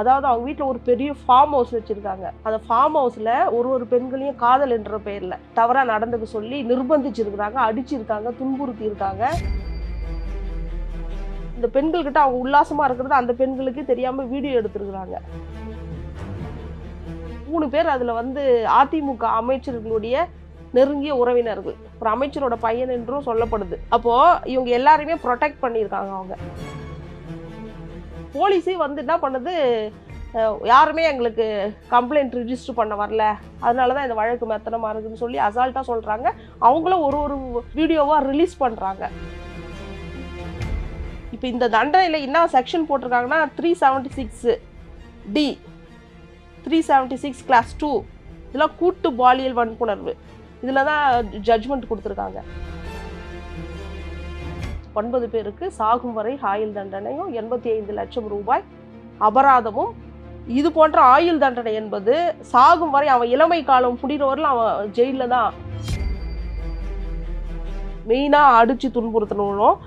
அதாவது அவங்க வீட்டில் ஒரு பெரிய ஃபார்ம் ஹவுஸ் வச்சுருக்காங்க. அந்த ஃபார்ம் ஹவுஸில் ஒரு ஒரு பெண்களையும் காதல் என்ற பெயரில் தவறாக நடந்துக்க சொல்லி நிர்பந்திச்சிருக்கிறாங்க அடிச்சிருக்காங்க துன்புறுத்தி இருக்காங்க இந்த பெண்கள்கிட்ட அவங்க உல்லாசமாக இருக்கிறது அந்த பெண்களுக்கு தெரியாமல் வீடியோ எடுத்துருக்குறாங்க. மூணு பேர் அதில் வந்து அதிமுக அமைச்சர்களுடைய நெருங்கிய உறவினர்கள். ஒரு அமைச்சரோட பையன் என்றும் சொல்லப்படுது. அப்போது இவங்க எல்லாருமே ப்ரொடெக்ட் பண்ணியிருக்காங்க அவங்க. போலீஸே வந்து என்ன பண்ணுது? யாருமே எங்களுக்கு கம்ப்ளைண்ட் ரிஜிஸ்டர் பண்ண வரல. அதனால தான் இந்த வழக்கு மெத்தனமாக இருக்குதுன்னு சொல்லி அசால்ட்டாக சொல்கிறாங்க அவங்களும் ஒரு ஒரு வீடியோவாக ரிலீஸ் பண்ணுறாங்க இப்போ இந்த தண்டனையில் என்ன section போட்டிருக்காங்கன்னா three seventy six D three seventy six class two இதெல்லாம் கூட்டு பாலியல் வன்புணர்வு. இதில் தான் ஜட்ஜ்மெண்ட் கொடுத்துருக்காங்க. ஒன்பது பேருக்கு சாகும் வரை ஆயுள் தண்டனையும் எண்பத்தி ஐந்து லட்சம் ரூபாய் அபராதமும். இது போன்ற ஆயுள் தண்டனை என்பது சாகும் வரை அவன் இளமை காலம் முடிகிற அவன் ஜெயிலில் தான். மெயினாக அடித்து துன்புறுத்தணும்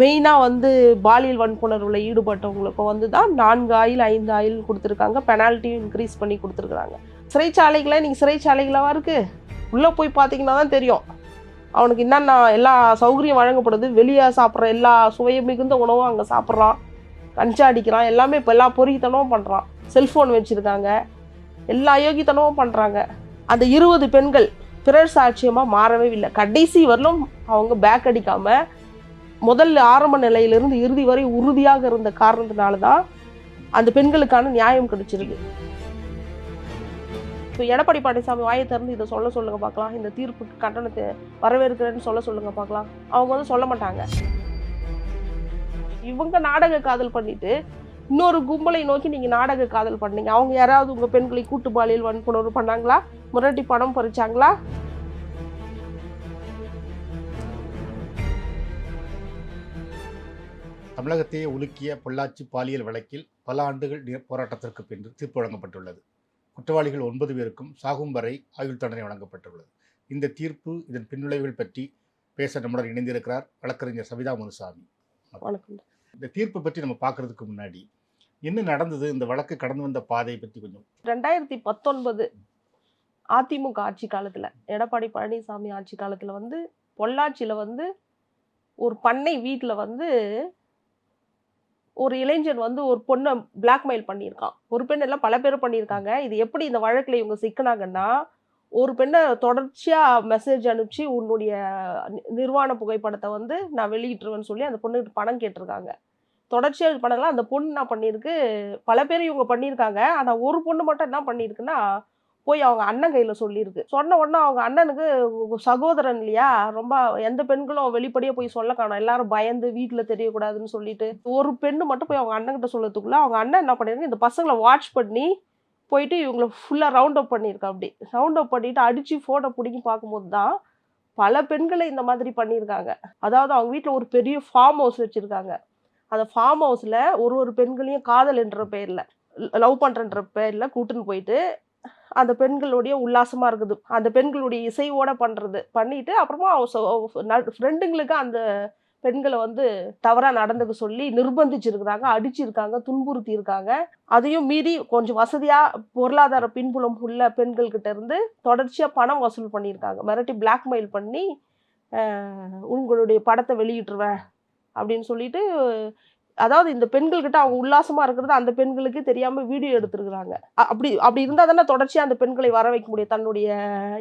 மெயினாக வந்து பாலியல் வன்புணர்வில் ஈடுபட்டவங்களுக்கும் வந்து தான் நான்கு ஆயில் ஐந்து ஆயில் கொடுத்துருக்காங்க. பெனால்ட்டியும் இன்க்ரீஸ் பண்ணி கொடுத்துருக்குறாங்க. சிறைச்சாலைகளை நீங்கள் சிறைச்சாலைகளாக இருக்குது உள்ளே போய் பார்த்தீங்கன்னா தான் தெரியும். அவனுக்கு என்னென்ன எல்லா சௌகரியம் வழங்கப்படுது. வெளியே சாப்பிட்ற எல்லா சுவையை மிகுந்த உணவும் அங்கே சாப்பிட்றான். கஞ்சா அடிக்கிறான். எல்லாமே இப்போ எல்லா பொறித்தனமும் பண்ணுறான் செல்ஃபோன் வச்சுருக்காங்க. எல்லா யோகித்தனமும் பண்ணுறாங்க அந்த இருபது பெண்கள் பிறர் சாட்சியமாக மாறவே இல்லை. கடைசி வரலும் அவங்க பேக் அடிக்காமல் முதல்ல ஆரம்ப நிலையிலிருந்து இறுதி வரை உறுதியாக இருந்த காரணத்தினால தான் அந்த பெண்களுக்கான நியாயம் கிடைச்சிருக்கு. ஸோ எடப்பாடி பழனிசாமி வாயை திறந்து இதை சொல்ல சொல்லுங்க பார்க்கலாம். இந்த தீர்ப்புக்கு கட்டணத்தை வரவேற்கிறேன்னு சொல்ல சொல்லுங்க பார்க்கலாம். அவங்க வந்து சொல்ல மாட்டாங்க. இவங்க நாடக காதல் பண்ணிட்டு இன்னொரு கும்பலை நோக்கி நீங்க நாடக காதல் பண்ணீங்க. அவங்க யாராவது உங்க பெண்களை கூட்டு பாலியல் வன்புணர்வு பண்ணாங்களா? முரட்டி பணம் பறிச்சாங்களா? தமிழகத்தையே உலுக்கிய பொள்ளாச்சி பாலியல் வழக்கில் பல ஆண்டுகள் போராட்டத்திற்கு பின் தீர்ப்பு வழங்கப்பட்டுள்ளது. குற்றவாளிகள் ஒன்பது பேருக்கும் சாகும் வரை ஆயுள் தண்டனை வழங்கப்பட்டுள்ளது. இந்த தீர்ப்பு இதன் பின்விளைவுகள் பற்றி பேச நம்முடன் இணைந்திருக்கிறார் வழக்கறிஞர் சவிதா முனுசாமி. வணக்கம். இந்த தீர்ப்பை பற்றி நம்ம பார்க்கறதுக்கு முன்னாடி என்ன நடந்தது? இந்த வழக்கு கடந்து வந்த பாதையை பற்றி கொஞ்சம் ரெண்டாயிரத்தி பத்தொன்பது அதிமுக ஆட்சி காலத்தில் எடப்பாடி பழனிசாமி ஆட்சி காலத்தில் வந்து பொள்ளாச்சியில் வந்து ஒரு பண்ணை வீட்டில் வந்து ஒரு இளைஞன் வந்து ஒரு பொண்ணை பிளாக்மெயில் பண்ணியிருக்கான். ஒரு பெண் எல்லாம் பல பேர் பண்ணியிருக்காங்க. இது எப்படி இந்த வழக்கில் இவங்க சிக்கினாங்கன்னா ஒரு பெண்ணை தொடர்ச்சியாக மெசேஜ் அனுப்பிச்சு உன்னுடைய நி- நிர்வாண புகைப்படத்தை வந்து நான் வெளியிட்டுருவேன்னு சொல்லி அந்த பொண்ணுக்கிட்ட பணம் கேட்டிருக்காங்க. தொடர்ச்சியாக இது பண்ணலாம். அந்த பொண்ணு என்ன பண்ணியிருக்கு? பல பேர் இவங்க பண்ணியிருக்காங்க. ஆனால் ஒரு பொண்ணு மட்டும் என்ன பண்ணியிருக்குன்னா போய் அவங்க அண்ணன் கையில் சொல்லியிருக்கு சொன்ன உடனே அவங்க அண்ணனுக்கு சகோதரன் இல்லையா? ரொம்ப எந்த பெண்களும் வெளிப்படையாக போய் சொல்ல காணும். எல்லாரும் பயந்து வீட்டில் தெரியக்கூடாதுன்னு சொல்லிட்டு ஒரு பெண்ணு மட்டும் போய் அவங்க அண்ணன்கிட்ட சொல்லத்துக்குள்ள அவங்க அண்ணன் என்ன பண்ணிருக்கு இந்த பசங்களை வாட்ச் பண்ணி போயிட்டு இவங்களை ஃபுல்லாக ரவுண்ட் அப் பண்ணியிருக்கா அப்படி. ரவுண்ட் அப் பண்ணிட்டு அடித்து ஃபோட்டோ பிடிக்கி பார்க்கும்போது தான் பல பெண்களை இந்த மாதிரி பண்ணியிருக்காங்க. அதாவது அவங்க வீட்டில் ஒரு பெரிய ஃபார்ம் ஹவுஸ் வச்சுருக்காங்க. அந்த ஃபார்ம் ஹவுஸில் ஒரு ஒரு பெண்களையும் காதல் என்ற பேரில் லவ் பண்ணுறன்ற பேரில் கூட்டின்னு போயிட்டு அந்த பெண்களுடைய உல்லாசமாக இருக்குது. அந்த பெண்களுடைய இசையோட பண்ணுறது பண்ணிட்டு அப்புறமா ஃப்ரெண்டுங்களுக்கு அந்த பெண்களை வந்து தவறாக நடந்துக்க சொல்லி நிர்பந்திச்சிருக்கிறாங்க அடிச்சிருக்காங்க துன்புறுத்தி இருக்காங்க அதையும் மீறி கொஞ்சம் வசதியாக பொருளாதார பின்புலம் உள்ள பெண்கள்கிட்ட இருந்து தொடர்ச்சியாக பணம் வசூல் பண்ணியிருக்காங்க. மிரட்டி பிளாக்மெயில் பண்ணி உங்களுடைய படத்தை வெளியிட்டுருவேன் அப்படின்னு சொல்லிட்டு அதாவது இந்த பெண்கள்கிட்ட அவங்க உல்லாசமா இருக்கிறது அந்த பெண்களுக்கு தெரியாம வீடியோ எடுத்திருக்கிறாங்க. அப்படி அப்படி இருந்தா தானே தொடர்ச்சியா அந்த பெண்களை வர வைக்க முடியும். தன்னுடைய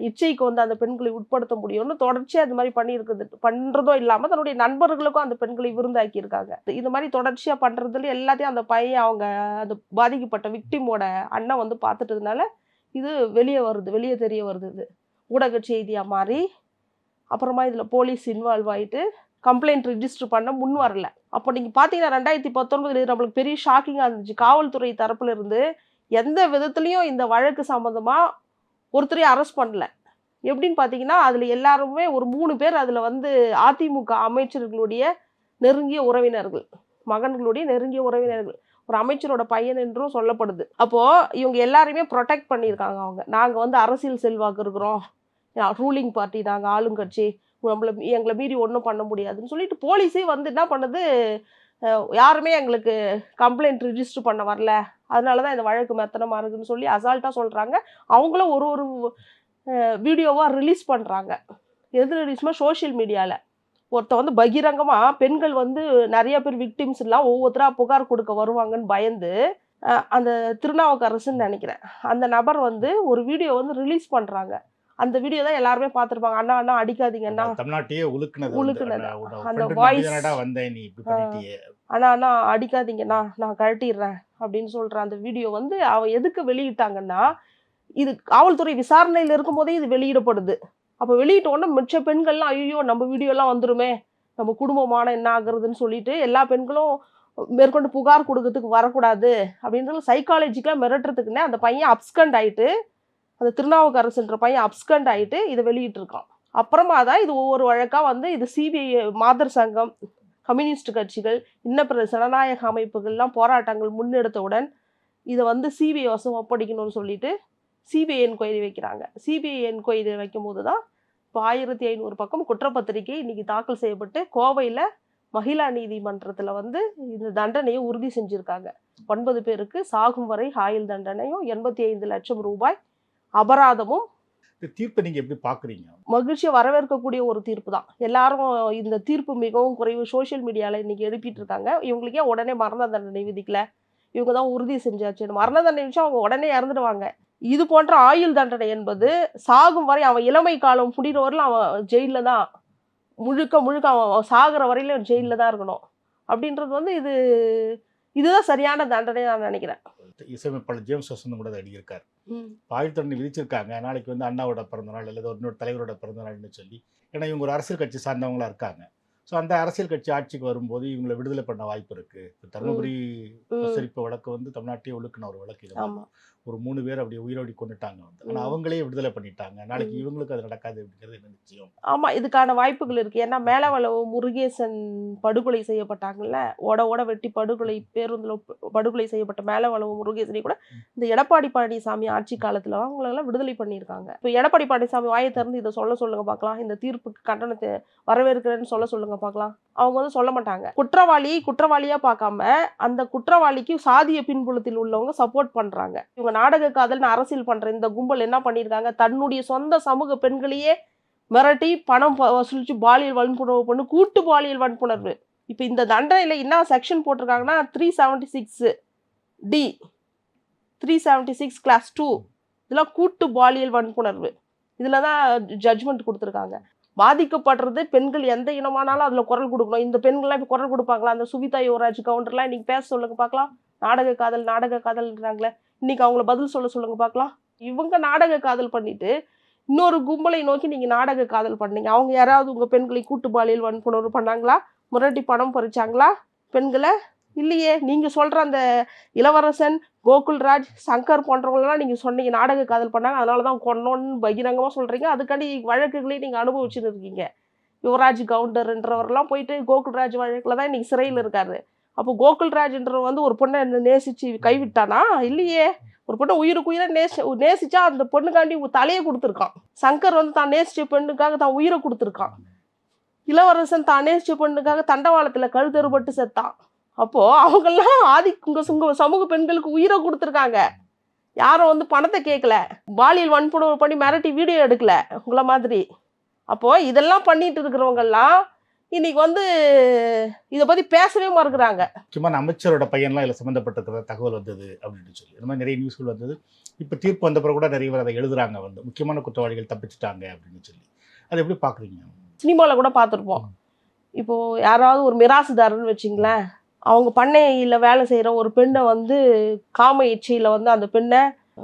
இச்சைக்கு வந்து அந்த பெண்களை உட்படுத்த முடியும்னு தொடர்ச்சியா இது மாதிரி பண்ணியிருக்குது பண்றதோ இல்லாம தன்னுடைய நண்பர்களுக்கும் அந்த பெண்களை விருந்தாக்கி இருக்காங்க இது மாதிரி தொடர்ச்சியா பண்றதுல எல்லாத்தையும் அந்த பையன் அவங்க அந்த பாதிக்கப்பட்ட விக்டிமோட அண்ணன் வந்து பார்த்துட்டதுனால இது வெளியே வருது வெளியே தெரிய வருது இது. ஊடக செய்தியா மாறி அப்புறமா இதுல போலீஸ் இன்வால்வ் ஆயிட்டு கம்ப்ளைண்ட் ரிஜிஸ்டர் பண்ண முன் வரல. அப்போ நீங்கள் பார்த்தீங்கன்னா ரெண்டாயிரத்தி பத்தொன்பதுல இது நம்மளுக்கு பெரிய ஷாக்கிங்காக இருந்துச்சு. காவல்துறை தரப்புல இருந்து எந்த விதத்துலையும் இந்த வழக்கு சம்மந்தமாக ஒருத்தரையும் அரெஸ்ட் பண்ணல. எப்படின்னு பார்த்தீங்கன்னா அதில் எல்லாருமே ஒரு மூணு பேர் அதில் வந்து அதிமுக அமைச்சர்களுடைய நெருங்கிய உறவினர்கள். மகன்களுடைய நெருங்கிய உறவினர்கள். ஒரு அமைச்சரோட பையன் என்றும் சொல்லப்படுது. அப்போது இவங்க எல்லாருமே ப்ரொடெக்ட் பண்ணியிருக்காங்க அவங்க. நாங்கள் வந்து அரசியல் செல்வாக்கு இருக்கிறோம். ரூலிங் பார்ட்டி நாங்கள் ஆளுங்கட்சி. நம்மளை எங்களை மீறி ஒன்றும் பண்ண முடியாதுன்னு சொல்லிட்டு போலீஸே வந்து என்ன பண்ணுது யாருமே எங்களுக்கு கம்ப்ளைண்ட் ரிஜிஸ்டர் பண்ண வரல. அதனால தான் இந்த வழக்கு மெத்தனமாக இருக்குதுன்னு சொல்லி அசால்ட்டாக சொல்கிறாங்க அவங்களும் ஒரு ஒரு வீடியோவாக ரிலீஸ் பண்ணுறாங்க எது ரிலீஸ்மா சோஷியல் மீடியாவில் ஒருத்த வந்து பகிரங்கமாக பெண்கள் வந்து நிறைய பேர் விக்டிம்ஸ் எல்லாம் ஒவ்வொருத்தராக புகார் கொடுக்க வருவாங்கன்னு பயந்து அந்த திருநாவுக்கரசுன்னு நினைக்கிறேன். அந்த நபர் வந்து ஒரு வீடியோ வந்து ரிலீஸ் பண்ணுறாங்க அந்த வீடியோ தான் எல்லாருமே பார்த்துருப்பாங்க. அண்ணா அண்ணா அடிக்காதீங்க அண்ணா. தமிழ்நாட்டையே. வந்து, உன்னோட அந்த பண்ணிட்டியே. அண்ணா அண்ணா அடிக்காதீங்கண்ணா நான் கழட்டிடுறேன் அப்படின்னு சொல்கிற அந்த வீடியோ வந்து அவன் எதுக்கு வெளியிட்டாங்கன்னா இது காவல்துறை விசாரணையில் இருக்கும்போதே இது வெளியிடப்படுது. அப்போ வெளியிட்ட உடனே மிச்ச பெண்கள்லாம் ஐயோ நம்ம வீடியோலாம் வந்துருமே. நம்ம குடும்பமான என்ன ஆகுறதுன்னு சொல்லிட்டு எல்லா பெண்களும் மேற்கொண்டு புகார் கொடுக்கறதுக்கு வரக்கூடாது அப்படின்றது சைக்காலஜிக்கலாக மிரட்டுறதுக்குன்னே அந்த பையன் அப்ஸ்கண்ட் ஆயிட்டு அந்த திருநாவுக்கரசுன்ற பையன் அப்ஸ்கண்ட் ஆகிட்டு இதை வெளியிட்டிருக்கான். அப்புறமா தான் இது ஒவ்வொரு வழக்காக வந்து இது சிபிஐ மாதர் சங்கம் கம்யூனிஸ்ட் கட்சிகள் இன்னப்பிற பிற ஜனநாயக அமைப்புகள்லாம் போராட்டங்கள் முன்னெடுத்தவுடன் இதை வந்து சிபிஐ வசம் ஒப்படைக்கணும்னு சொல்லிட்டு சிபிஐ என்கொயரி வைக்கிறாங்க. சிபிஐ என்கொயரி வைக்கும்போது தான் இப்போ ஆயிரத்தி ஐநூறு பக்கம் குற்றப்பத்திரிகை இன்னைக்கு தாக்கல் செய்யப்பட்டு கோவையில் மகிழா நீதிமன்றத்தில் வந்து இந்த தண்டனையை உறுதி செஞ்சுருக்காங்க. ஒன்பது பேருக்கு சாகும் வரை ஆயுள் தண்டனையும் எண்பத்தி ஐந்து லட்சம் ரூபாய் அபராதமும் இந்த தீர்ப்பை நீங்க எப்படி பாக்குறீங்க மகிழ்ச்சியை வரவேற்கக்கூடிய ஒரு தீர்ப்பு தான். எல்லாரும் இந்த தீர்ப்பு மிகவும் குறைவு சோஷியல் மீடியாவில் இன்னைக்கு எழுப்பிட்டு இருக்காங்க. இவங்களுக்கே உடனே மரண தண்டனை விதிக்கல. இவங்க தான் உறுதி செஞ்சாச்சு. மரண தண்டனை வச்சு அவங்க உடனே இறந்துடுவாங்க இது போன்ற ஆயுள் தண்டனை என்பது சாகும் வரை அவன் இளமை காலம் முடிகிற வரையிலும் அவன் ஜெயிலில் தான் முழுக்க முழுக்க அவன் சாகிற வரையிலும் ஜெயிலில் தான் இருக்கணும். அப்படின்றது வந்து இது இதுதான் சரியான தண்டனை நான் நினைக்கிறேன். இசையமைப்பாளர் ஜேம்ஸ் வசந்தம் கூட அடியிருக்கார் தண்டனை விதிச்சிருக்காங்க. நாளைக்கு வந்து அண்ணாவோட பிறந்தநாள் அல்லது இன்னொரு தலைவரோட பிறந்தநாள்னு சொல்லி. ஏன்னா இவங்க ஒரு அரசியல் கட்சி சார்ந்தவங்களா இருக்காங்க. ஸோ அந்த அரசியல் கட்சி ஆட்சிக்கு வரும்போது இவங்களை விடுதலை பண்ண வாய்ப்பு இருக்கு. தருமபுரி ம். பிரசரிப்பு வழக்கு வந்து தமிழ்நாட்டையே ஒழுக்கின ஒரு வழக்கு இது. ஒரு மூணு பேர் அப்படி உயிரோடி கொண்டுட்டாங்க வந்து. ஆனால். அவங்களே விடுதலை பண்ணிட்டாங்க. நாளைக்கு. இவங்களுக்கு அது நடக்காது அப்படிங்கிறது என்ன நிச்சயம். ஆமாம் இதுக்கான வாய்ப்புகள் இருக்குது ஏன்னா மேலவளவு முருகேசன் படுகொலை செய்யப்பட்டாங்கல்ல? ஓட ஓட வெட்டி படுகொலை பேருந்தில் படுகொலை செய்யப்பட்ட மேலவளவு முருகேசனை கூட இந்த எடப்பாடி பழனிசாமி ஆட்சி காலத்தில் அவங்களெல்லாம் விடுதலை பண்ணியிருக்காங்க. இப்போ எடப்பாடி பழனிசாமி வாயை திறந்து இதை சொல்ல சொல்லுங்க பார்க்கலாம் இந்த தீர்ப்புக்கு கண்டனத்தை வரவேற்கிறேன்னு சொல்ல சொல்லுங்க பார்க்கலாம் அவங்க வந்து சொல்ல மாட்டாங்க. குற்றவாளி குற்றவாளியாக பார்க்காம அந்த குற்றவாளிக்கு சாதிய பின்புலத்தில் உள்ளவங்க சப்போர்ட் பண்ணுறாங்க இவங்க நாடக காதல்னு அரசியல் பண்ணுற இந்த கும்பல் என்ன பண்ணியிருக்காங்க? தன்னுடைய சொந்த சமூக பெண்களையே மிரட்டி பணம் வசூலித்து வசூலிச்சு பாலியல் வன்புணர்வு பண்ணு கூட்டு பாலியல் வன்புணர்வு. இப்போ இந்த தண்டனையில் என்ன section போட்டிருக்காங்கன்னா three seventy six D three seventy six class two இதெல்லாம் கூட்டு பாலியல் வன்புணர்வு. இதில் தான் ஜட்ஜ்மெண்ட் கொடுத்துருக்காங்க. பாதிக்கப்படுறது பெண்கள் எந்த இனமானாலும் அதில் குரல் கொடுக்கணும். இந்த பெண்கள்லாம் இப்போ குரல் கொடுப்பாங்களா? அந்த சுவிதா யுவராஜ் கவுண்டர்லாம் இன்றைக்கி பேச சொல்லுங்க பார்க்கலாம். நாடக காதல் நாடக காதல்ன்றாங்களே. இன்னைக்கு அவங்கள பதில் சொல்ல சொல்லுங்க பார்க்கலாம். இவங்க நாடக காதல் பண்ணிட்டு இன்னொரு கும்பலை நோக்கி நீங்கள் நாடக காதல் பண்ணீங்க. அவங்க யாராவது உங்கள் பெண்களை கூட்டு பாலியல் வன்புணர்வு பண்ணாங்களா? முரட்டி பணம் பறிச்சாங்களா? பெண்களை? இல்லையே. நீங்கள் சொல்கிற அந்த இளவரசன் கோகுல்ராஜ் சங்கர் போன்றவங்களெல்லாம் நீங்கள் சொன்னீங்க நாடக காதல் பண்ணாங்க. அதனால தான் கொன்னோன்னு பகிரங்கமாக சொல்கிறீங்க அதுக்காண்டி வழக்குகளையும் நீங்கள் அனுபவிச்சுட்டு இருக்கீங்க. யுவராஜ் கவுண்டர்ன்றவரெல்லாம் போயிட்டு கோகுல்ராஜ் வழக்கில் தான் இன்றைக்கி சிறையில் இருக்காரு. அப்போ கோகுல்ராஜ்ன்றவர் வந்து ஒரு பொண்ணை நேசிச்சு கைவிட்டானா? இல்லையே. ஒரு பொண்ணை உயிருக்கு உயிரை நேசி நேசிச்சா அந்த பொண்ணுக்காண்டி தலையை கொடுத்துருக்கான். சங்கர் வந்து தான் நேசிச்ச பெண்ணுக்காக தான் உயிரை கொடுத்துருக்கான். இளவரசன் தான் நேசிச்ச பெண்ணுக்காக தண்டவாளத்தில் கழுத்தறுபட்டு செத்தான். அப்போது அவங்கெல்லாம் ஆதி உங்க சுங்க சமூக பெண்களுக்கு உயிரை கொடுத்துருக்காங்க. யாரும் வந்து பணத்தை கேட்கல பாலியல் வன்புணர்வு பண்ணி மிரட்டி வீடியோ எடுக்கல. உங்களை மாதிரி. அப்போது இதெல்லாம் பண்ணிட்டு இருக்கிறவங்கெல்லாம் இன்னைக்கு வந்து இதை பத்தி பேசவே மறுக்கிறாங்க. முக்கியமான அமைச்சரோட பையன்லாம் இதில் சம்மந்தப்பட்டிருக்கிற தகவல் வந்தது அப்படின்னு சொல்லி. இந்த மாதிரி நிறைய நியூஸ்கள் வந்தது. இப்போ தீர்ப்பு வந்த பிறகு கூட நிறைய பேர் அதை எழுதுறாங்க வந்து. முக்கியமான குற்றவாளிகள் தப்பிச்சிட்டாங்க அப்படின்னு சொல்லி. அதை எப்படி பார்க்குறீங்க? சினிமாவில் கூட பார்த்துருப்போம். இப்போ யாராவது ஒரு மிராசுதாரன்னு வச்சிங்களேன். அவங்க பண்ணையில் வேலை செய்கிற ஒரு பெண்ணை வந்து காம இச்சையில் வந்து அந்த பெண்ணை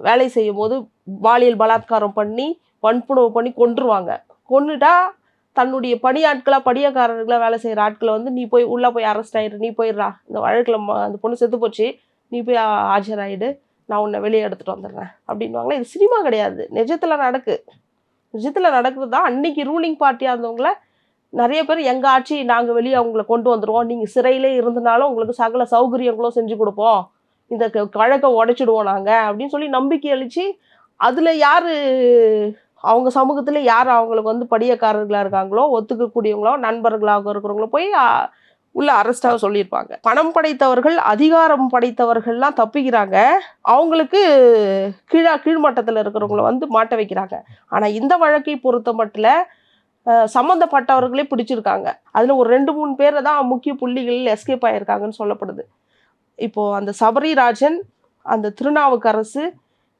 வேலை செய்யும் போது பாலியல் பலாத்காரம் பண்ணி வன்புணர்வு பண்ணி கொன்றுவாங்க. கொன்னுட்டா தன்னுடைய பணியாட்களாக படியக்காரர்களாக வேலை செய்கிற ஆட்களை வந்து நீ போய் உள்ளே போய் அரெஸ்ட் ஆயிடு நீ போயிடுறா. இந்த வழக்கில் அந்த பொண்ணு செத்து போச்சு. நீ போய் ஆஜராயிடு. நான் உன்னை வெளியே எடுத்துகிட்டு வந்துடுறேன். அப்படின்வாங்களே இது சினிமா கிடையாது. நிஜத்தில் நடக்கு. நிஜத்தில் நடக்குது தான் அன்னைக்கு ரூலிங் பார்ட்டியாக இருந்தவங்கள நிறைய பேர் எங்கள் ஆட்சி நாங்கள் வெளியே அவங்கள கொண்டு வந்துடுவோம் நீங்கள் சிறையிலே இருந்தனாலும் உங்களுக்கு சகல சௌகரியங்களும் செஞ்சு கொடுப்போம். இந்த க- உடைச்சிடுவோம் நாங்கள் அப்படின்னு சொல்லி நம்பிக்கை அளித்து அதில் யார் அவங்க சமூகத்தில் யார் அவங்களுக்கு வந்து படியக்காரர்களாக இருக்காங்களோ ஒத்துக்கக்கூடியவங்களோ நண்பர்களாக இருக்கிறவங்களோ போய் உள்ள அரெஸ்டாக சொல்லியிருப்பாங்க. பணம் படைத்தவர்கள் அதிகாரம் படைத்தவர்கள்லாம் தப்பிக்கிறாங்க. அவங்களுக்கு கீழா கீழ்மட்டத்தில் இருக்கிறவங்கள வந்து மாட்ட வைக்கிறாங்க. ஆனால் இந்த வழக்கை பொறுத்த மட்டும் சம்மந்தப்பட்டவர்களே பிடிச்சிருக்காங்க. அதில் ஒரு ரெண்டு மூணு பேரை தான் முக்கிய புள்ளிகளில் எஸ்கேப் ஆகியிருக்காங்கன்னு சொல்லப்படுது. இப்போது அந்த சபரிராஜன் அந்த திருநாவுக்கரசு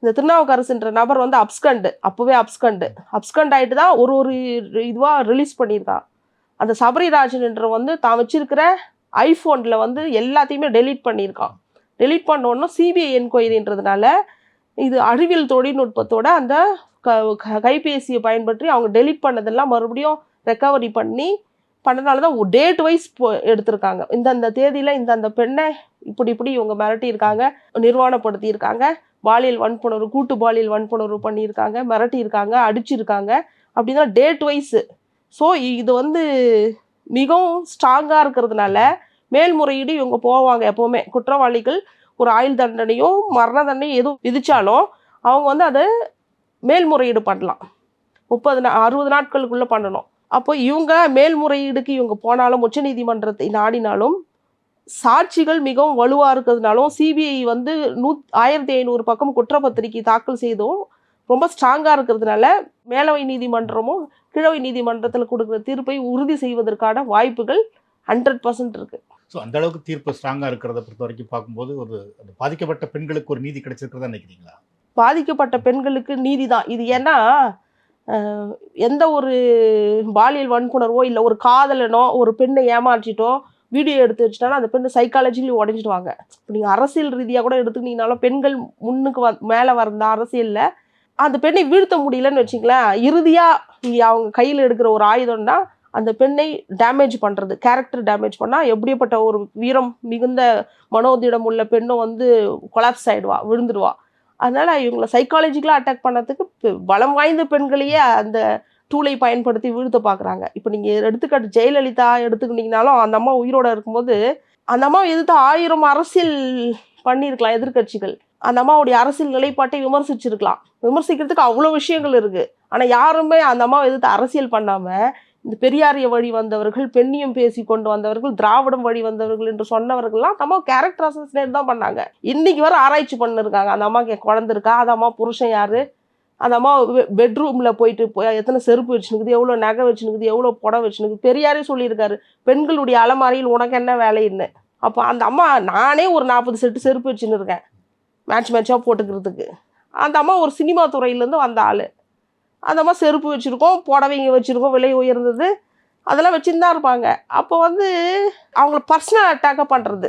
இந்த திருநாவுக்கரசுன்ற நபர் வந்து அப்ஸ்கண்டு. அப்போவே அப்ஸ்கண்டு. அப்ஸ்கண்ட் ஆகிட்டு தான் ஒரு ஒரு இதுவாக ரிலீஸ் பண்ணியிருக்கான் அந்த சபரிராஜன்ன்ற வந்து தான் வச்சிருக்கிற ஐஃபோனில் வந்து எல்லாத்தையுமே டெலீட் பண்ணியிருக்கான் டெலீட் பண்ண உடனே சிபிஐ என்கொயரின்றதுனால இது அறிவியல் தொழில்நுட்பத்தோட அந்த க க- கைபேசியை பயன்பற்றி அவங்க டெலீட் பண்ணதெல்லாம் மறுபடியும் ரெக்கவரி பண்ணி பண்ணனால தான் டேட் வைஸ் எடுத்திருக்காங்க. இந்தந்த தேதியில் இந்தந்த பெண்ணை இப்படி இப்படி இவங்க மிரட்டியிருக்காங்க நிர்வாணப்படுத்தியிருக்காங்க. பாலியல் வன்புணர்வு கூட்டு பாலியல் வன்புணர்வு பண்ணியிருக்காங்க மிரட்டியிருக்காங்க அடிச்சிருக்காங்க. அப்படின்னா டேட் வைஸு ஸோ இது வந்து மிகவும் ஸ்ட்ராங்காக இருக்கிறதுனால மேல்முறையீடு இவங்க போவாங்க எப்போவுமே. குற்றவாளிகள் ஒரு ஆயுள் தண்டனையோ மரண தண்டனையோ எதுவும் விதித்தாலும் அவங்க வந்து அதை மேல்முறையீடு பண்ணலாம். முப்பது நா அறுபது நாட்களுக்குள்ளே பண்ணணும். அப்போ இவங்க மேல்முறையீடுக்கு இவங்க போனாலும் உச்சநீதிமன்றத்தை நாடினாலும் சாட்சிகள் மிகவும் வலுவாக இருக்கிறதுனாலும் சிபிஐ வந்து நூ ஆயிரத்தி ஐநூறு பக்கம் குற்றப்பத்திரிக்கை தாக்கல் செய்தும் ரொம்ப ஸ்ட்ராங்காக இருக்கிறதுனால மேலவை நீதிமன்றமும் கீழவை நீதிமன்றத்தில் கொடுக்குற தீர்ப்பை உறுதி செய்வதற்கான வாய்ப்புகள் ஹண்ட்ரட் பர்சன்ட் இருக்கு. ஸோ அந்த அளவுக்கு தீர்ப்பு ஸ்ட்ராங்காக இருக்கிறத பொறுத்த வரைக்கும் பார்க்கும்போது ஒரு பாதிக்கப்பட்ட பெண்களுக்கு ஒரு நீதி கிடைச்சிருக்கிறதா நினைக்கிறீங்களா? பாதிக்கப்பட்ட பெண்களுக்கு நீதி தான். இது ஏன்னா எந்த ஒரு பாலியல் வன்புணர்வோ இல்லை ஒரு காதலனோ ஒரு பெண்ணை ஏமாற்றிட்டோ வீடியோ எடுத்து வச்சுட்டாலும் அந்த பெண்ணு சைக்காலஜிலையும் உடஞ்சிடுவாங்க. இப்போ நீங்கள் அரசியல் ரீதியாக கூட எடுத்துக்கிட்டீங்கனாலும் பெண்கள் முன்னுக்கு வ மேலே வந்த அரசியலில் அந்த பெண்ணை வீழ்த்த முடியலன்னு வச்சிங்களேன் இறுதியாக நீங்கள் அவங்க கையில் எடுக்கிற ஒரு ஆயுதம்னா அந்த பெண்ணை டேமேஜ் பண்ணுறது கேரக்டர் டேமேஜ் பண்ணால் எப்படிப்பட்ட ஒரு வீரம் மிகுந்த மனோதிடம் உள்ள பெண்ணும் வந்து கொலாப்ஸ் ஆகிடுவா விழுந்துடுவா அதனால் இவங்களை சைக்காலஜிக்கலாக அட்டாக் பண்ணதுக்கு பலம் வாய்ந்த பெண்களையே அந்த டூலை பயன்படுத்தி வீழ்த்த பார்க்குறாங்க. இப்போ நீங்கள் எடுத்துக்காட்டு ஜெயலலிதா எடுத்துக்கிட்டிங்கனாலும் அந்த அம்மா உயிரோட இருக்கும்போது அந்த அம்மா எதிர்த்து ஆயிரம் அரசியல் பண்ணியிருக்கலாம் எதிர்க்கட்சிகள். அந்த அம்மாவுடைய அரசியல் நிலைப்பாட்டை விமர்சிச்சிருக்கலாம். விமர்சிக்கிறதுக்கு அவ்வளோ விஷயங்கள் இருக்குது ஆனால் யாருமே அந்த அம்மாவை எதிர்த்து அரசியல் பண்ணாமல் இந்த பெரியாரிய வழி வந்தவர்கள் பெண்ணியம் பேசி கொண்டு வந்தவர்கள் திராவிடம் வழி வந்தவர்கள் என்று சொன்னவர்கள்லாம் அம்மா கேரக்டர் அசஸ்னேட் தான் பண்ணாங்க. இன்னைக்கு வர ஆராய்ச்சி பண்ணிருக்காங்க. அந்த அம்மாக்கு குழந்தை இருக்கா? அந்த அம்மா புருஷன் யாரு? அந்த அம்மா பெட்ரூமில் போயிட்டு எத்தனை செருப்பு வச்சுனுக்குது எவ்வளோ நகை வச்சுனுக்குது எவ்வளோ புடவை வச்சுனுக்குது பெரியாரே சொல்லியிருக்காரு பெண்களுடைய அலமாரியில் உனக்கு என்ன வேலைன்னு அப்போ அந்த அம்மா நானே ஒரு நாற்பது செட்டு செருப்பு வச்சுன்னு இருக்கேன் மேட்ச் மேட்சாக போட்டுக்கிறதுக்கு. அந்த அம்மா ஒரு சினிமா துறையிலேருந்து வந்த ஆள். அந்த அம்மா செருப்பு வச்சுருக்கோம் புடவைங்க வச்சுருக்கோம் விலை உயர்ந்தது அதெல்லாம் வச்சுன்னு தான் இருப்பாங்க. அப்போ வந்து அவங்கள பர்சனல் அட்டாக்காக பண்ணுறது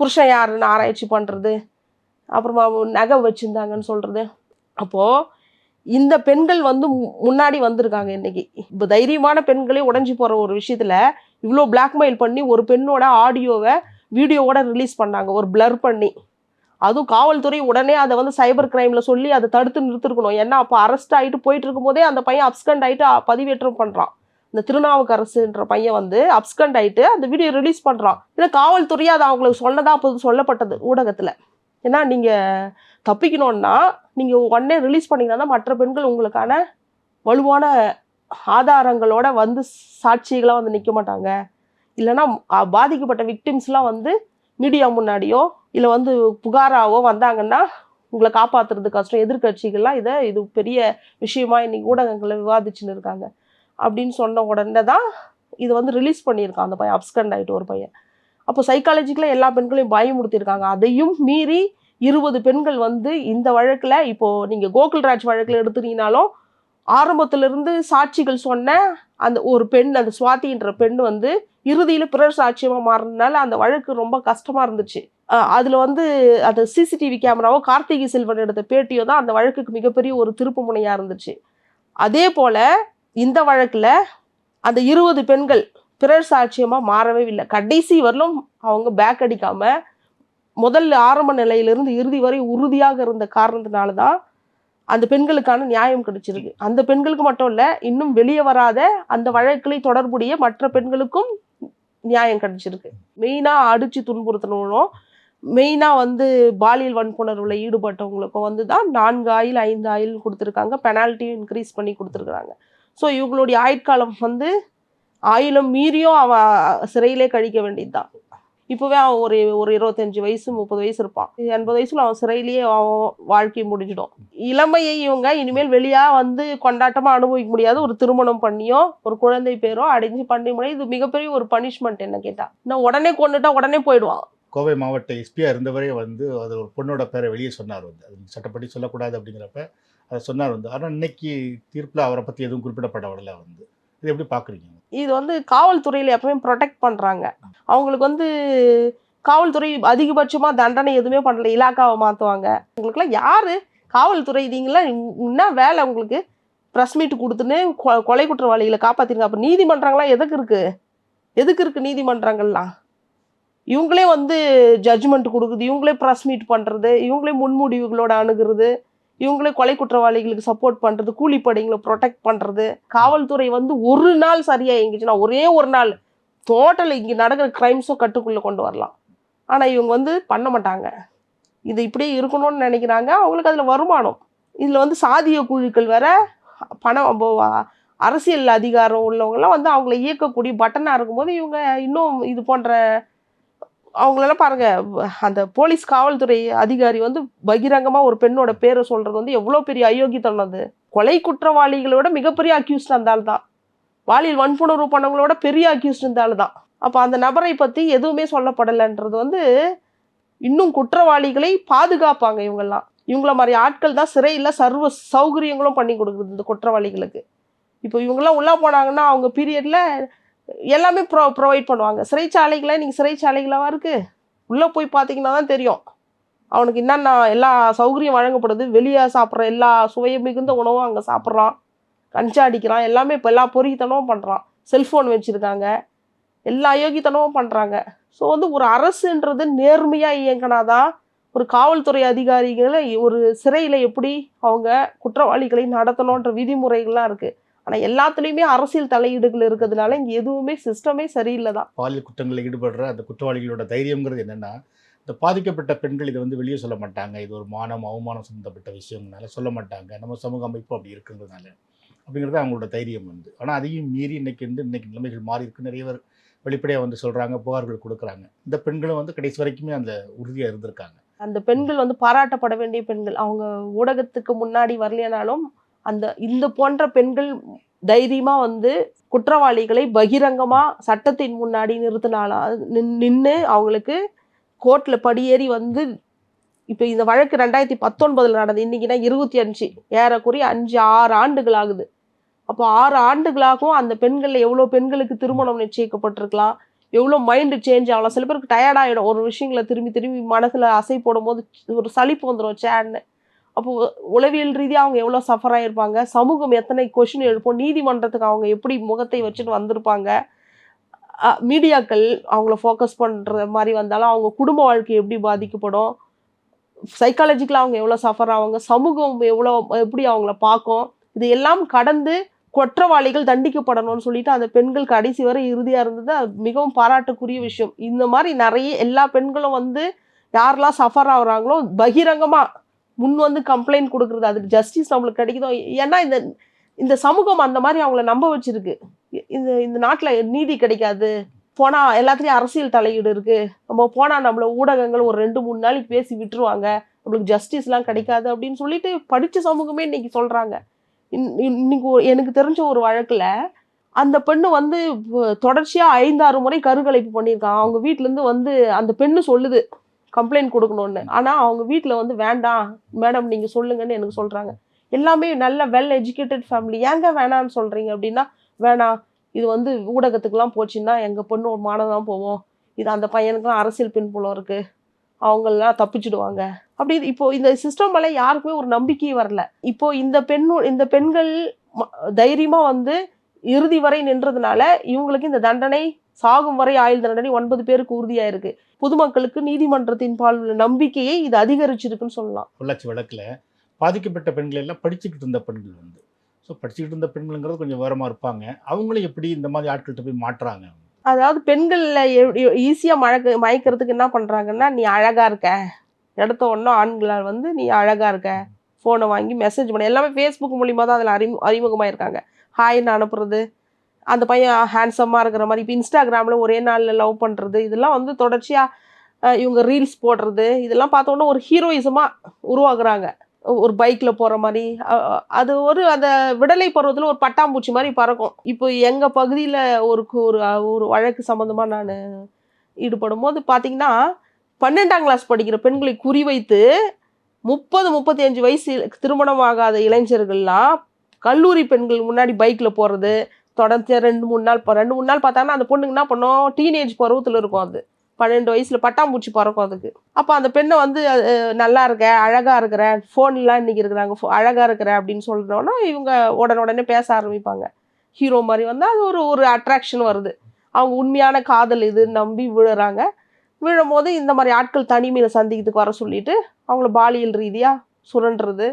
புருஷன் யாருன்னு ஆராய்ச்சி பண்ணுறது அப்புறமா நகை வச்சுருந்தாங்கன்னு சொல்கிறது அப்போது இந்த பெண்கள் வந்து முன்னாடி வந்திருக்காங்க இன்னைக்கு. இப்போ தைரியமான பெண்களே உடஞ்சி போகிற ஒரு விஷயத்தில் இவ்வளோ பிளாக்மெயில் பண்ணி ஒரு பெண்ணோட ஆடியோவை வீடியோவோட ரிலீஸ் பண்ணாங்க. ஒரு பிளர் பண்ணி. அதுவும் காவல்துறை உடனே அதை வந்து சைபர் கிரைமில் சொல்லி அதை தடுத்து நிறுத்திருக்கணும். ஏன்னா அப்போ அரெஸ்ட் ஆகிட்டு போயிட்டு இருக்கும்போதே அந்த பையன் அப்ஸ்கண்ட் ஆகிட்டு பதிவேற்றம் பண்ணுறான் இந்த திருநாவுக்கரசுன்ற பையன் வந்து அப்ஸ்கண்ட் ஆகிட்டு அந்த வீடியோ ரிலீஸ் பண்ணுறான் ஏன்னா காவல்துறையை அது அவங்களுக்கு சொன்னதாக அப்போது சொல்லப்பட்டது ஊடகத்தில். ஏன்னா நீங்கள் தப்பிக்கணும்னா நீங்கள் உடனே ரிலீஸ் பண்ணீங்கன்னா தான் மற்ற பெண்கள் உங்களுக்கான வலுவான ஆதாரங்களோட வந்து சாட்சிகளாக வந்து நிற்க மாட்டாங்க. இல்லைன்னா பாதிக்கப்பட்ட விக்டிம்ஸ்லாம் வந்து மீடியா முன்னாடியோ இல்லை வந்து புகாராவோ வந்தாங்கன்னா உங்களை காப்பாற்றுறது கஷ்டம். எதிர்க்கட்சிகள்லாம் இதை இது பெரிய விஷயமா இன்னைக்கு ஊடகங்களில் விவாதிச்சுன்னு இருக்காங்க. அப்படின்னு சொன்ன உடனே தான் இது வந்து ரிலீஸ் பண்ணியிருக்கான் அந்த பையன். அப்ஸ்கண்ட் ஆகிட்டு ஒரு பையன். அப்போ சைக்காலஜிக்கலாக எல்லா பெண்களையும் பயமுறுத்தியிருக்காங்க. அதையும் மீறி இருபது பெண்கள் வந்து இந்த வழக்கில் இப்போது நீங்கள் கோகுல்ராஜ் வழக்கில் எடுத்துட்டீங்கனாலும் ஆரம்பத்திலிருந்து சாட்சிகள் சொன்ன அந்த ஒரு பெண் அந்த சுவாத்தின்ற பெண் வந்து இறுதியில் பிறர் சாட்சியமாக மாறினால அந்த வழக்கு ரொம்ப கஷ்டமாக இருந்துச்சு. அதில் வந்து அந்த சிசிடிவி கேமராவோ கார்த்திகை செல்வன் எடுத்த பேட்டியோ தான் அந்த வழக்குக்கு மிகப்பெரிய ஒரு திருப்பு முனையாக இருந்துச்சு. அதே போல் இந்த வழக்கில் அந்த இருபது பெண்கள் பிறர் சாட்சியமாக மாறவே இல்லை. கடைசி வரலும் அவங்க பேக் அடிக்காமல் முதல்ல ஆரம்ப நிலையிலிருந்து இறுதி வரை உறுதியாக இருந்த காரணத்தினால தான் அந்த பெண்களுக்கான நியாயம் கிடைச்சிருக்கு. அந்த பெண்களுக்கு மட்டும் இல்லை இன்னும் வெளியே வராத அந்த வழக்கில் தொடர்புடைய மற்ற பெண்களுக்கும் நியாயம் கிடைச்சிருக்கு. மெயினாக அடித்து துன்புறுத்தணும் மெயினாக வந்து பாலியல் வன்புணர்வில் ஈடுபட்டவங்களுக்கும் வந்து தான் நான்கு ஆயில் ஐந்து ஆயில் கொடுத்துருக்காங்க. பெனால்ட்டியும் இன்க்ரீஸ் பண்ணி கொடுத்துருக்குறாங்க. ஸோ இவங்களுடைய ஆயுட்காலம் வந்து ஆயிலும் மீறியும் அவன் சிறையிலே கழிக்க வேண்டியதுதான். இப்போவே அவன் ஒரு ஒரு இருபத்தஞ்சு வயசு முப்பது வயசு இருப்பான். எண்பது வயசுல அவன் சிறையிலேயே அவன் வாழ்க்கை முடிஞ்சிடும். இளமையை இவங்க இனிமேல் வெளியாக வந்து கொண்டாட்டமாக அனுபவிக்க முடியாது. ஒரு திருமணம் பண்ணியோ ஒரு குழந்தை பேரோ அடைஞ்சு பண்ணி முடியும் இது மிகப்பெரிய ஒரு பனிஷ்மெண்ட் என்ன கேட்டால் நான் உடனே கொண்டுட்டா உடனே போயிடுவான். கோவை மாவட்ட எஸ்பியாக இருந்தவரே வந்து அது ஒரு பொண்ணோட பேரை வெளியே சொன்னார் வந்து. அது சட்டப்படி சொல்லக்கூடாது அப்படிங்கிறப்ப அதை சொன்னார் வந்து. ஆனால் இன்னைக்கு தீர்ப்பில் அவரை பற்றி எதுவும் குறிப்பிடப்படவில்லை வந்து. இது எப்படி பார்க்குறீங்க? இது வந்து காவல்துறையில் எப்பவுமே ப்ரொடெக்ட் பண்ணுறாங்க அவங்களுக்கு வந்து காவல்துறை அதிகபட்சமாக தண்டனை எதுவுமே பண்ணல. இலாக்காவை மாற்றுவாங்க உங்களுக்குலாம் யார்? காவல்துறை இதுங்களாம் என்ன வேலை உங்களுக்கு? ப்ரெஸ் மீட் கொடுத்துன்னு கொ- கொலை குற்றவாளிகளை காப்பாற்றிருங்க அப்போ நீதிமன்றங்கள்லாம் எதுக்கு இருக்குது எதுக்கு இருக்குது நீதிமன்றங்கள்லாம்? இவங்களே வந்து ஜட்ஜ்மெண்ட் கொடுக்குது. இவங்களே ப்ரெஸ் மீட் பண்ணுறது இவங்களே முன்முடிவுகளோட அணுகிறது. இவங்களே கொலை குற்றவாளிகளுக்கு சப்போர்ட் பண்ணுறது கூலிப்படைங்களை ப்ரொடெக்ட் பண்ணுறது காவல்துறை வந்து ஒரு நாள் சரியா இயங்கிச்சுன்னா ஒரே ஒரு நாள் டோட்டல் இங்கே நடக்கிற க்ரைம்ஸும் கட்டுக்குள்ளே கொண்டு வரலாம். ஆனால் இவங்க வந்து பண்ண மாட்டாங்க. இது இப்படியே இருக்கணும்னு நினைக்கிறாங்க. அவங்களுக்கு அதில் வருமானம். இதில் வந்து சாதிய குழுக்கள் வேற பணம் அரசியல் அதிகாரம் உள்ளவங்கலாம் வந்து அவங்கள இயக்கக்கூடிய பட்டனாக இருக்கும்போது இவங்க இன்னும் இது போன்ற அவங்களெல்லாம் பாருங்க அந்த போலீஸ் காவல்துறை அதிகாரி வந்து பகிரங்கமாக ஒரு பெண்ணோட பேரை சொல்றது வந்து எவ்வளோ பெரிய அயோக்கியத்தனம் அது. கொலை குற்றவாளிகளோட மிகப்பெரிய அக்யூஸ்ட் அந்த ஆள் தான். பாலியல் வன்புணர்வு பண்ணவங்களோட பெரிய அக்யூஸ்ட் இந்த ஆள் தான். அப்போ அந்த நபரை பற்றி எதுவுமே சொல்லப்படலைன்றது வந்து இன்னும் குற்றவாளிகளை பாதுகாப்பாங்க இவங்கெல்லாம். இவங்கள மாதிரி ஆட்கள் தான் சிறையில் சர்வ சௌகரியங்களும் பண்ணி கொடுக்குறது இந்த குற்றவாளிகளுக்கு. இப்போ இவங்கெல்லாம் உள்ளே போனாங்கன்னா அவங்க பீரியடில் எல்லாமே ப்ரொ ப்ரொவைட் பண்ணுவாங்க. சிறைச்சாலைகளே நீங்கள் சிறைச்சாலைகளாக இருக்குது உள்ளே போய் பார்த்தீங்கன்னா தான் தெரியும். அவனுக்கு என்னென்ன எல்லா சௌகரியம் வழங்கப்படுது? வெளியே சாப்பிட்ற எல்லா சுவை மிகுந்த உணவும் அங்கே சாப்பிட்றான். கஞ்சா அடிக்கிறான். எல்லாமே இப்போ எல்லா பொறித்தனமும் பண்ணுறான் செல்ஃபோன் வச்சுருக்காங்க. எல்லா யோகித்தனமும் பண்ணுறாங்க ஸோ வந்து ஒரு அரசுன்றது நேர்மையாக இயங்கினாதான் ஒரு காவல்துறை அதிகாரிகளை ஒரு சிறையில் எப்படி அவங்க குற்றவாளிகளை நடத்தணுன்ற விதிமுறைகள்லாம் இருக்குது ஆனால் எல்லாத்துலேயுமே அரசியல் தலையீடுகள் இருக்கிறதுனால இங்கே எதுவுமே சிஸ்டமே சரியில்லை தான் பாலியல் குற்றங்களில் ஈடுபடுற அந்த குற்றவாளிகளோட தைரியங்கிறது என்னன்னா இந்த பாதிக்கப்பட்ட பெண்கள் இதை வந்து வெளியே சொல்ல மாட்டாங்க. இது ஒரு மானம் அவமானம் சம்மந்தப்பட்ட விஷயம்னால சொல்ல மாட்டாங்க. நம்ம சமூக அமைப்பு அப்படி இருக்குங்கிறதுனால அப்படிங்கிறது அவங்களோட தைரியம் வந்து. ஆனால் அதையும் மீறி இன்னைக்கு வந்து இன்னைக்கு நிலைமைகள் மாறி இருக்கு. நிறைய பேர் வெளிப்படையாக வந்து சொல்கிறாங்க புகார்கள் கொடுக்குறாங்க. இந்த பெண்களும் வந்து கடைசி வரைக்குமே அந்த உறுதியாக இருந்திருக்காங்க. அந்த பெண்கள் வந்து பாராட்டப்பட வேண்டிய பெண்கள். அவங்க ஊடகத்துக்கு முன்னாடி வரலைனாலும் அந்த இந்த போன்ற பெண்கள் தைரியமா வந்து குற்றவாளிகளை பகிரங்கமா சட்டத்தின் முன்னாடி நிறுத்தினாலா நின்று அவங்களுக்கு கோர்ட்ல படியேறி வந்து இப்போ இந்த வழக்கு ரெண்டாயிரத்தி பத்தொன்பதுல நடந்தது இன்னைக்குன்னா இருபத்தி அஞ்சு ஏறக்குறைய அஞ்சு ஆறு ஆண்டுகள் ஆகுது. அப்போ ஆறு ஆண்டுகளாகவும் அந்த பெண்களில் எவ்வளோ பெண்களுக்கு திருமணம் நிச்சயிக்கப்பட்டிருக்கலாம் எவ்வளோ மைண்டு சேஞ்ச் ஆகலாம். சில பேருக்கு டயர்ட் ஆகிடும் ஒரு விஷயங்களை திரும்பி திரும்பி மனசில் அசை போடும்போது ஒரு சளிப்பு வந்துடும் சேன்னு அப்போ உளவியல் ரீதியாக அவங்க எவ்வளோ சஃபர் ஆகிருப்பாங்க சமூகம் எத்தனை கொஷின் எழுப்போம்? நீதிமன்றத்துக்கு அவங்க எப்படி முகத்தை வச்சுட்டு வந்திருப்பாங்க? மீடியாக்கள் அவங்கள ஃபோக்கஸ் பண்ணுற மாதிரி வந்தாலும் அவங்க குடும்ப வாழ்க்கை எப்படி பாதிக்கப்படும்? சைக்காலஜிக்கலாக அவங்க எவ்வளோ சஃபர் ஆவாங்க? சமூகம் எவ்வளோ எப்படி அவங்கள பார்க்கும்? இது எல்லாம் கடந்து குற்றவாளிகள் தண்டிக்கப்படணும்னு சொல்லிட்டு அந்த பெண்கள் கடைசி வரை இறுதியாக இருந்தது. அது மிகவும் பாராட்டுக்குரிய விஷயம். இந்த மாதிரி நிறைய எல்லா பெண்களும் வந்து யாரெல்லாம் சஃபர் ஆகுறாங்களோ பகிரங்கமாக முன் வந்து கம்ப்ளைண்ட் கொடுக்குறது அதுக்கு ஜஸ்டிஸ் நம்மளுக்கு கிடைக்குதோ? ஏன்னா இந்த இந்த சமூகம் அந்த மாதிரி அவங்கள நம்ப வச்சிருக்கு. இந்த இந்த நாட்டில் நீதி கிடைக்காது. போனால் எல்லாத்துலேயும் அரசியல் தலையீடு இருக்குது நம்ம போனால் நம்மள ஊடகங்கள் ஒரு ரெண்டு மூணு நாளைக்கு பேசி விட்டுருவாங்க. நம்மளுக்கு ஜஸ்டிஸ்லாம் கிடைக்காது அப்படின்னு சொல்லிட்டு படித்த சமூகமே இன்னைக்கு சொல்கிறாங்க இன்னைக்கு எனக்கு தெரிஞ்ச ஒரு வழக்கில் அந்த பெண்ணு வந்து தொடர்ச்சியாக ஐந்தாறு முறை கருகலைப்பு பண்ணியிருக்கான் அவங்க வீட்டிலேருந்து வந்து அந்த பெண்ணு சொல்லுது. கம்ப்ளைண்ட் கொடுக்கணும்னு. ஆனால் அவங்க வீட்டில் வந்து வேண்டாம் மேடம் நீங்கள் சொல்லுங்கன்னு எனக்கு சொல்கிறாங்க எல்லாமே நல்ல வெல் எஜுகேட்டட் ஃபேமிலி ஏங்க வேணாம்னு சொல்கிறீங்க அப்படின்னா வேணாம் இது வந்து ஊடகத்துக்குலாம் போச்சுன்னா எங்கள் பொண்ணு ஒரு மானம் தான் போவோம். இது அந்த பையனுக்குலாம் அரசியல் பின்புலம் இருக்குது அவங்களெலாம் தப்பிச்சுடுவாங்க. அப்படி இது- இப்போ இந்த சிஸ்டம் மேலே யாருக்குமே ஒரு நம்பிக்கையே வரல. இப்போ இந்த பெண்ணு இந்த பெண்கள் ம- வந்து இறுதி வரை நின்றதுனால இவங்களுக்கு இந்த தண்டனை சாகும் வரை ஆயுள் தண்டனை ஒன்பது பேருக்கு உறுதியா இருக்கு பொதுமக்களுக்கு நீதிமன்றத்தின் பால் உள்ள நம்பிக்கையை இது அதிகரிச்சிருக்குன்னு சொல்லலாம். பொள்ளாச்சி வழக்கில் பாதிக்கப்பட்ட பெண்கள் எல்லாம் படிச்சுக்கிட்டு இருந்த பெண்கள் வந்து ஸோ படிச்சுக்கிட்டு இருந்த பெண்கள்ங்கிறது கொஞ்சம் விவரமாக இருப்பாங்க. அவங்களும் எப்படி இந்த மாதிரி ஆட்கள்கிட்ட போய் மாட்டுறாங்க அதாவது பெண்கள்ல ஈஸியா மழக்க மயக்கிறதுக்கு என்ன பண்றாங்கன்னா நீ அழகா இருக்க. எடுத்த உடனே ஆண்களால் வந்து நீ அழகா இருக்க. ஃபோனை வாங்கி மெசேஜ் பண்ண. எல்லாமே ஃபேஸ்புக் மூலியமா தான் அதில் அறிமு அறிமுகமாக இருக்காங்க ஹாய்னு அனுப்புறது. அந்த பையன் ஹேண்ட்ஸமாக இருக்கிற மாதிரி. இப்போ இன்ஸ்டாகிராமில் ஒரே நாளில் லவ் பண்ணுறது இதெல்லாம் வந்து தொடர்ச்சியாக இவங்க ரீல்ஸ் போடுறது இதெல்லாம் பார்த்தோன்னா ஒரு ஹீரோயிசமாக உருவாகுறாங்க ஒரு பைக்கில் போகிற மாதிரி அது ஒரு அந்த விடலை பருவத்தில் ஒரு பட்டாம்பூச்சி மாதிரி பறக்கும். இப்போ எங்கள் பகுதியில் ஒரு கு- ஒரு ஒரு வழக்கு சம்மந்தமாக நான் ஈடுபடும் போது பார்த்தீங்கன்னா பன்னெண்டாம் கிளாஸ் படிக்கிற பெண்களை குறிவைத்து முப்பது முப்பத்தி அஞ்சு வயசு திருமணமாகாத இளைஞர்கள்லாம் கல்லூரி பெண்கள் முன்னாடி பைக்கில் போகிறது தொடர்ந்து ரெண்டு மூணு நாள் இப்போ ரெண்டு மூணு நாள் பார்த்தாங்கன்னா அந்த பொண்ணுங்க என்ன பண்ணோம்? டீனேஜ் பருவத்தில் இருக்கும் அது. பன்னெண்டு வயசில் பட்டாம்பூச்சி பறக்கும் அதுக்கு. அப்போ அந்த பெண்ணை வந்து நல்லா இருக்க அழகாக இருக்கிற ஃபோன்லாம் இன்றைக்கி இருக்கிறாங்க அழகாக இருக்கிற அப்படின்னு சொல்கிறோன்னா இவங்க உடனே உடனே பேச ஆரம்பிப்பாங்க. ஹீரோ மாதிரி வந்தால் அது ஒரு ஒரு அட்ராக்ஷன் வருது. அவங்க உண்மையான காதல் இது நம்பி விழுறாங்க. விழும் போது இந்த மாதிரி ஆட்கள் தனிமையில் சந்திக்கிறதுக்கு வர சொல்லிட்டு அவங்கள பாலியல் ரீதியாக சுரண்டுறது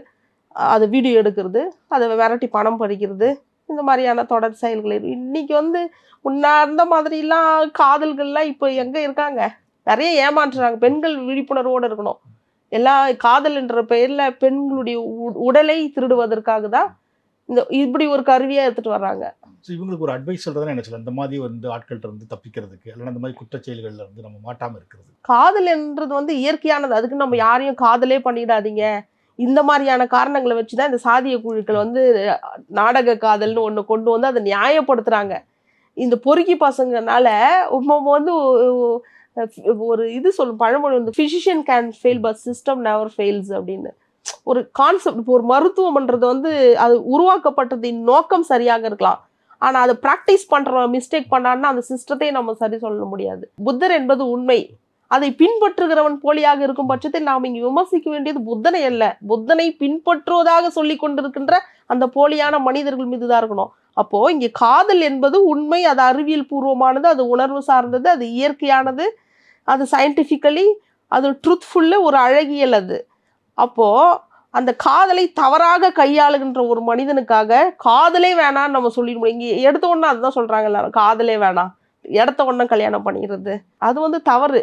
அதை வீடியோ எடுக்கிறது அதை விரட்டி பணம் பறிக்கிறது இந்த மாதிரியான தொடர் செயல்கள். இன்னைக்கு வந்து முன்னார்ந்த மாதிரிலாம் காதல்கள்லாம் இப்போ எங்கே இருக்காங்க? நிறைய ஏமாற்றுறாங்க. பெண்கள் விழிப்புணர்வோடு இருக்கணும். எல்லா காதல்ன்ற பெயரில் பெண்களுடைய உடலை திருடுவதற்காக தான் இந்த இப்படி ஒரு கருவியாக எடுத்துகிட்டு வர்றாங்க. ஸோ இவங்களுக்கு ஒரு அட்வைஸ் சொல்றதா என்ன சொல்ல இந்த மாதிரி வந்து ஆட்கள்கிட்ட இருந்து தப்பிக்கிறதுக்கு இல்லைன்னா இந்த மாதிரி குற்றச் செயல்கள்ல இருந்து நம்ம மாட்டாம இருக்கிறது. காதல் என்றது வந்து இயற்கையானது. அதுக்கு நம்ம யாரையும் காதலே பண்ணிடாதீங்க. இந்த மாதிரியான காரணங்களை வச்சு தான் இந்த சாதிய குழுக்கள் வந்து நாடக காதல்னு ஒன்று கொண்டு வந்து அதை நியாயப்படுத்துகிறாங்க இந்த பொறுக்கி பசங்கனால நம்ம வந்து ஒரு இது சொல்லும் பழமொழி வந்து physician can fail but system never fails அப்படின்னு. ஒரு கான்செப்ட் இப்போ ஒரு மருத்துவம்ன்றது வந்து அது உருவாக்கப்பட்டதின் நோக்கம் சரியாக இருக்கலாம். ஆனால் அதை ப்ராக்டிஸ் பண்ணுறவன் மிஸ்டேக் பண்ணான்னா அந்த சிஸ்டத்தை நம்ம சரி சொல்ல முடியாது. புத்தர் என்பது உண்மை. அதை பின்பற்றுகிறவன் போலியாக இருக்கும் பட்சத்தில் நாம் இங்கு விமர்சிக்க வேண்டியது புத்தனை அல்ல. புத்தனை பின்பற்றுவதாக சொல்லி கொண்டிருக்கின்ற அந்த போலியான மனிதர்கள் மீது தான் இருக்கணும். அப்போ இங்கே காதல் என்பது உண்மை அது அறிவியல் பூர்வமானது அது உணர்வு சார்ந்தது அது இயற்கையானது அது சயின்டிஃபிக்கலி அது ட்ருத்ஃபுல்லு ஒரு அழகியல் அது. அப்போ அந்த காதலை தவறாக கையாளுகின்ற ஒரு மனிதனுக்காக காதலே வேணாம்னு நம்ம சொல்லிட முடியும். இங்கே எடுத்த உடனே அதுதான் சொல்றாங்க எல்லாரும். காதலே வேணாம். இடத்த உடனே கல்யாணம் பண்ணிக்கிறது. அது வந்து தவறு.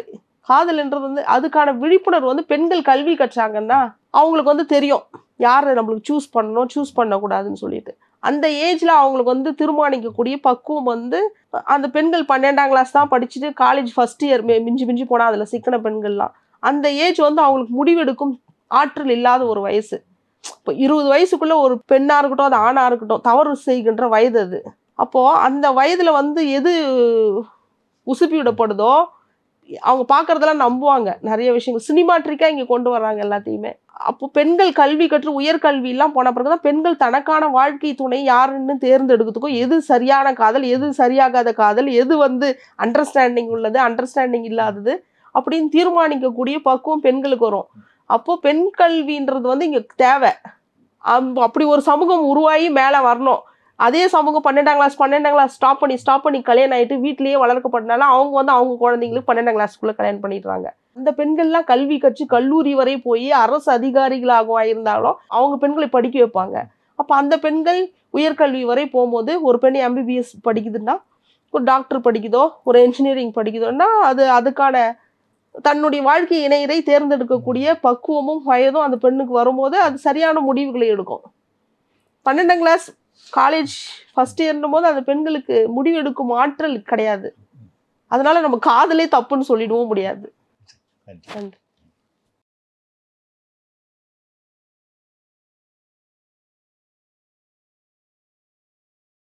காதல்ன்றது வந்து அதுக்கான விழிப்புணர்வு வந்து பெண்கள் கல்வி கற்றாங்கன்னா அவங்களுக்கு வந்து தெரியும். யாரை நம்மளுக்கு சூஸ் பண்ணணும் சூஸ் பண்ணக்கூடாதுன்னு சொல்லிட்டு. அந்த ஏஜில் அவங்களுக்கு வந்து தீர்மானிக்கக்கூடிய பக்குவம் வந்து அந்த பெண்கள் பன்னெண்டாம் கிளாஸ் தான் படிச்சுட்டு காலேஜ் ஃபர்ஸ்ட் இயர் மிஞ்சி மிஞ்சி போனால் அதில் சிக்கன பெண்கள்லாம். அந்த ஏஜ் வந்து அவங்களுக்கு முடிவெடுக்கும் ஆற்றல் இல்லாத ஒரு வயசு. இப்போ இருபது வயசுக்குள்ளே ஒரு பெண்ணாக இருக்கட்டும் அது ஆணாக இருக்கட்டும் தவறு செய்கின்ற வயது அது. அப்போது அந்த வயதில் வந்து எது உசுப்பி விடப்படுதோ அவங்க பார்க்குறதெல்லாம் நம்புவாங்க. நிறைய விஷயங்கள். சினிமாட்ரிக்காக இங்கே கொண்டு வர்றாங்க எல்லாத்தையுமே. அப்போ பெண்கள் கல்வி கற்று உயர்கல்வியெல்லாம் போன பிறகு தான் பெண்கள் தனக்கான வாழ்க்கை துணை யாருன்னு தேர்ந்தெடுக்கிறதுக்கும் எது சரியான காதல் எது சரியாகாத காதல் எது வந்து அண்டர்ஸ்டாண்டிங் உள்ளது அண்டர்ஸ்டாண்டிங் இல்லாதது அப்படின்னு தீர்மானிக்கக்கூடிய பக்குவம் பெண்களுக்கு வரும். அப்போது பெண் கல்வின்றது வந்து இங்கே தேவை. அம்- அப்படி ஒரு சமூகம் உருவாகி மேலே வரணும். அதே சமூகம் பன்னெண்டாம் கிளாஸ் பன்னெண்டாம் கிளாஸ் ஸ்டாப் பண்ணி ஸ்டாப் பண்ணி கல்யாணம் ஆகிட்டு வீட்லேயே வளர்க்கப்பட்டனால அவங்க வந்து அவங்க குழந்தைங்களுக்கு பன்னெண்டாம் கிளாஸ்க்குள்ளே கல்யாணம் பண்ணிடுறாங்க. அந்த பெண்கள்லாம் கல்வி கற்று கல்லூரி வரை போய் அரசு அதிகாரிகளாக இருந்தாலும் அவங்க பெண்களை படிக்க வைப்பாங்க. அப்போ அந்த பெண்கள் உயர்கல்வி வரை போகும்போது ஒரு பெண் எம்பிபிஎஸ் படிக்குதுன்னா ஒரு டாக்டர் படிக்குதோ ஒரு இன்ஜினியரிங் படிக்குதோன்னா அது அதுக்கான தன்னுடைய வாழ்க்கை இணையரை தேர்ந்தெடுக்கக்கூடிய பக்குவமும் வயதும் அந்த பெண்ணுக்கு வரும்போது அது சரியான முடிவுகளை எடுக்கும். பன்னெண்டாம் கிளாஸ் காலேஜ் ஃபர்ஸ்ட் இயர்னும் போது அந்த பெண்களுக்கு முடிவெடுக்கும் ஆற்றல் கிடையாது. அதனால நம்ம காதலே தப்புன்னு சொல்லிடவும் முடியாது. நன்றி.